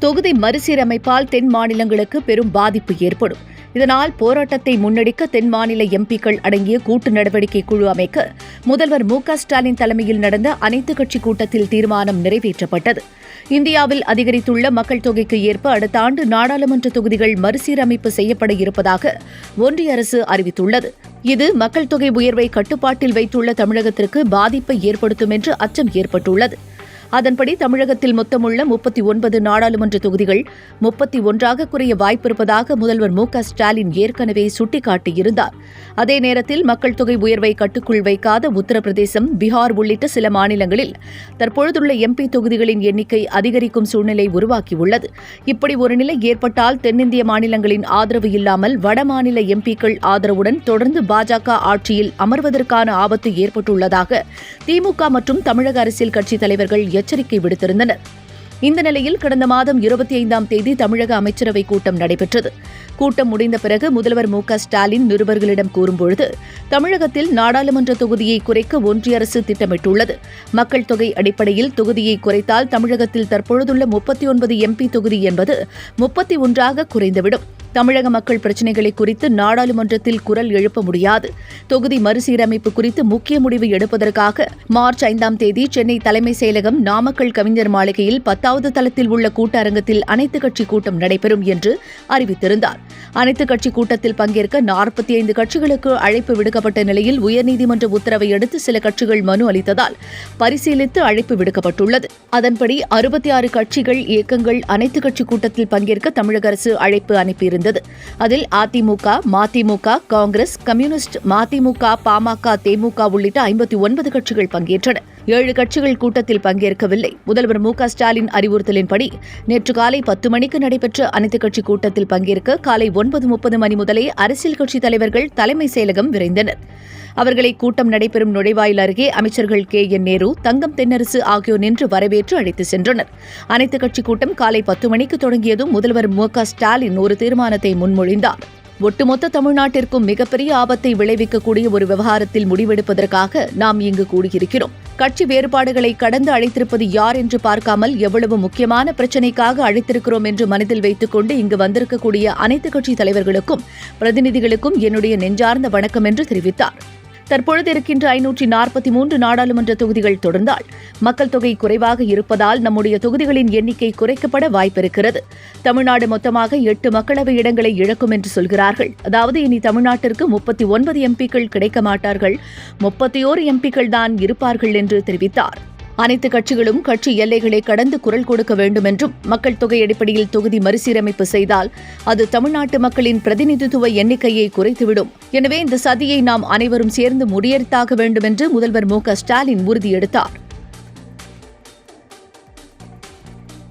தொகுதி மறுசீரமைப்பால் தென் மாநிலங்களுக்கு பெரும் பாதிப்பு ஏற்படும். இதனால் போராட்டத்தை முன்னெடுக்க தென் மாநில எம்பிக்கள் அடங்கிய கூட்டு நடவடிக்கை குழு அமைக்க முதல்வர் மு ஸ்டாலின் தலைமையில் நடந்த அனைத்துக் கட்சி கூட்டத்தில் தீர்மானம் நிறைவேற்றப்பட்டது. இந்தியாவில் அதிகரித்துள்ள மக்கள் தொகைக்கு ஏற்ப அடுத்த ஆண்டு நாடாளுமன்ற தொகுதிகள் மறுசீரமைப்பு செய்யப்பட இருப்பதாக ஒன்றிய அரசு அறிவித்துள்ளது. இது மக்கள் தொகை உயர்வை கட்டுப்பாட்டில் வைத்துள்ள தமிழகத்திற்கு பாதிப்பை ஏற்படுத்தும் என்று அச்சம் ஏற்பட்டுள்ளது. அதன்படி தமிழகத்தில் மொத்தமுள்ள முப்பத்தி ஒன்பது நாடாளுமன்ற தொகுதிகள் முப்பத்தி ஒன்றாக குறைய வாய்ப்பிருப்பதாக முதல்வர் மு க ஸ்டாலின் ஏற்கனவே சுட்டிக்காட்டியிருந்தார். அதே நேரத்தில் மக்கள் தொகை உயர்வை கட்டுக்குள் வைக்காத உத்தரப்பிரதேசம் பீகார் உள்ளிட்ட சில மாநிலங்களில் தற்பொழுதுள்ள எம்பி தொகுதிகளின் எண்ணிக்கை அதிகரிக்கும் சூழ்நிலை உருவாக்கியுள்ளது. இப்படி ஒரு நிலை ஏற்பட்டால் தென்னிந்திய மாநிலங்களின் ஆதரவு இல்லாமல் வடமாநில எம்பிக்கள் ஆதரவுடன் தொடர்ந்து பாஜக ஆட்சியில் அமர்வதற்கான ஆபத்து ஏற்பட்டுள்ளதாக திமுக மற்றும் தமிழக அரசியல் கட்சித் தலைவர்கள் எச்சரிக்கை விடுத்திருந்தனர். இந்த நிலையில் கடந்த மாதம் இருபத்தி ஐந்தாம் தேதி தமிழக அமைச்சரவை கூட்டம் நடைபெற்றது. கூட்டம் முடிந்த பிறகு முதல்வர் மு க ஸ்டாலின் நிருபர்களிடம் கூறும்பொழுது தமிழகத்தில் நாடாளுமன்ற தொகுதியை குறைக்க ஒன்றிய அரசு திட்டமிட்டுள்ளது. மக்கள் தொகை அடிப்படையில் தொகுதியை குறைத்தால் தமிழகத்தில் தற்பொழுதுள்ள முப்பத்தி ஒன்பது எம்பி தொகுதி என்பது முப்பத்தி ஒன்றாக குறைந்துவிடும். தமிழக மக்கள் பிரச்சினைகளை குறித்து நாடாளுமன்றத்தில் குரல் எழுப்ப முடியாது. தொகுதி மறுசீரமைப்பு குறித்து முக்கிய முடிவு எடுப்பதற்காக மார்ச் ஐந்தாம் தேதி சென்னை தலைமைச் செயலகம் நாமக்கல் கவிஞர் மாளிகையில் பத்தாவது தளத்தில் உள்ள கூட்டரங்கத்தில் அனைத்துக் கட்சி கூட்டம் நடைபெறும் என்று அறிவித்திருந்தார். அனைத்துக் கட்சி கூட்டத்தில் பங்கேற்க நாற்பத்தி ஐந்து கட்சிகளுக்கு அழைப்பு விடுக்கப்பட்ட நிலையில் உயர்நீதிமன்ற உத்தரவை அடுத்து சில கட்சிகள் மனு அளித்ததால் பரிசீலித்து அழைப்பு விடுக்கப்பட்டுள்ளது. அதன்படி அறுபத்தி ஆறு கட்சிகள் இயக்கங்கள் அனைத்துக் கட்சி கூட்டத்தில் பங்கேற்க தமிழக அரசு அழைப்பு அனுப்பியிருந்தது. அதில் அதிமுக மதிமுக காங்கிரஸ் கம்யூனிஸ்ட் மதிமுக பாமக தேமுக உள்ளிட்ட ஐம்பத்தி ஒன்பது கட்சிகள் பங்கேற்றன. ஏழு கட்சிகள் கூட்டத்தில் பங்கேற்கவில்லை. முதல்வர் மு க ஸ்டாலின் அறிவுறுத்தலின்படி நேற்று காலை பத்து மணிக்கு நடைபெற்ற அனைத்துக் கட்சி கூட்டத்தில் பங்கேற்க காலை ஒன்பது முப்பது மணி முதலே அரசியல் கட்சித் தலைவர்கள் தலைமை செயலகம் விரைந்தனர். அவர்களை கூட்டம் நடைபெறும் நுழைவாயில் அருகே அமைச்சர்கள் கே என் நேரு தங்கம் தென்னரசு ஆகியோர் நின்று வரவேற்று அழைத்து சென்றனர். அனைத்துக் கட்சி கூட்டம் காலை பத்து மணிக்கு தொடங்கியதும் முதல்வர் மு க ஸ்டாலின் ஒரு தீர்மானத்தை முன்மொழிந்தார். ஒட்டுமொத்த தமிழ்நாட்டிற்கும் மிகப்பெரிய ஆபத்தை விளைவிக்கக்கூடிய ஒரு விவகாரத்தில் முடிவெடுப்பதற்காக நாம் இங்கு கூடியிருக்கிறோம். கட்சி வேறுபாடுகளை கடந்து அழைத்திருப்பது யார் என்று பார்க்காமல் எவ்வளவு முக்கியமான பிரச்சினைக்காக அழைத்திருக்கிறோம் என்று மனதில் வைத்துக் கொண்டு இங்கு வந்திருக்கக்கூடிய அனைத்து கட்சி தலைவர்களுக்கும் பிரதிநிதிகளுக்கும் என்னுடைய நெஞ்சார்ந்த வணக்கம் என்று தெரிவித்தார். தற்பொழுது இருக்கின்ற ஐநூற்றி நாற்பத்தி மூன்று நாடாளுமன்ற தொகுதிகள் தொடர்ந்தால் மக்கள் தொகை குறைவாக இருப்பதால் நம்முடைய தொகுதிகளின் எண்ணிக்கை குறைக்கப்பட வாய்ப்பிருக்கிறது. தமிழ்நாடு மொத்தமாக எட்டு மக்களவை இடங்களை இழக்கும் என்று சொல்கிறார்கள். அதாவது இனி தமிழ்நாட்டிற்கு முப்பத்தி ஒன்பது எம்பிக்கள் கிடைக்க மாட்டார்கள். முப்பத்தி ஓரு எம்பிக்கள் தான் இருப்பார்கள் என்று தெரிவித்தார். அனைத்து கட்சிகளும் கட்சி எல்லைகளை கடந்து குரல் கொடுக்க வேண்டும் என்றும் மக்கள் தொகை அடிப்படையில் தொகுதி மறுசீரமைப்பு செய்தால் அது தமிழ்நாட்டு மக்களின் பிரதிநிதித்துவ எண்ணிக்கையை குறைத்துவிடும். எனவே இந்த சதியை நாம் அனைவரும் சேர்ந்து முறியடித்தாக வேண்டும் என்று முதல்வர் Mu Stalin உறுதியெடுத்தார்.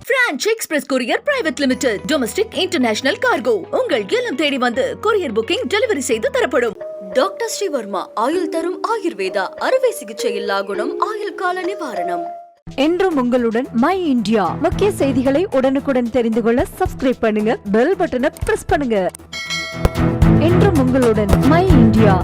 Franch express courier private limited domestic international cargo உங்கள் இல்லம் தேடி வந்து கொரியர் புக்கிங் டெலிவரி செய்து தரப்படும். டாக்டர் ஸ்ரீவர்மா ஆயுள் தரும் ஆயுர்வேதா அறுவை சிகிச்சை இல்லா குணம் ஆயுள் கால நிவாரணம். என்றும் உங்களுடன் மை இந்தியா. முக்கிய செய்திகளை உடனுக்குடன் தெரிந்து கொள்ள சப்ஸ்கிரைப் பண்ணுங்க பெல் பட்டனை பிரஸ் பண்ணுங்க. என்றும் உங்களுடன் மை இந்தியா.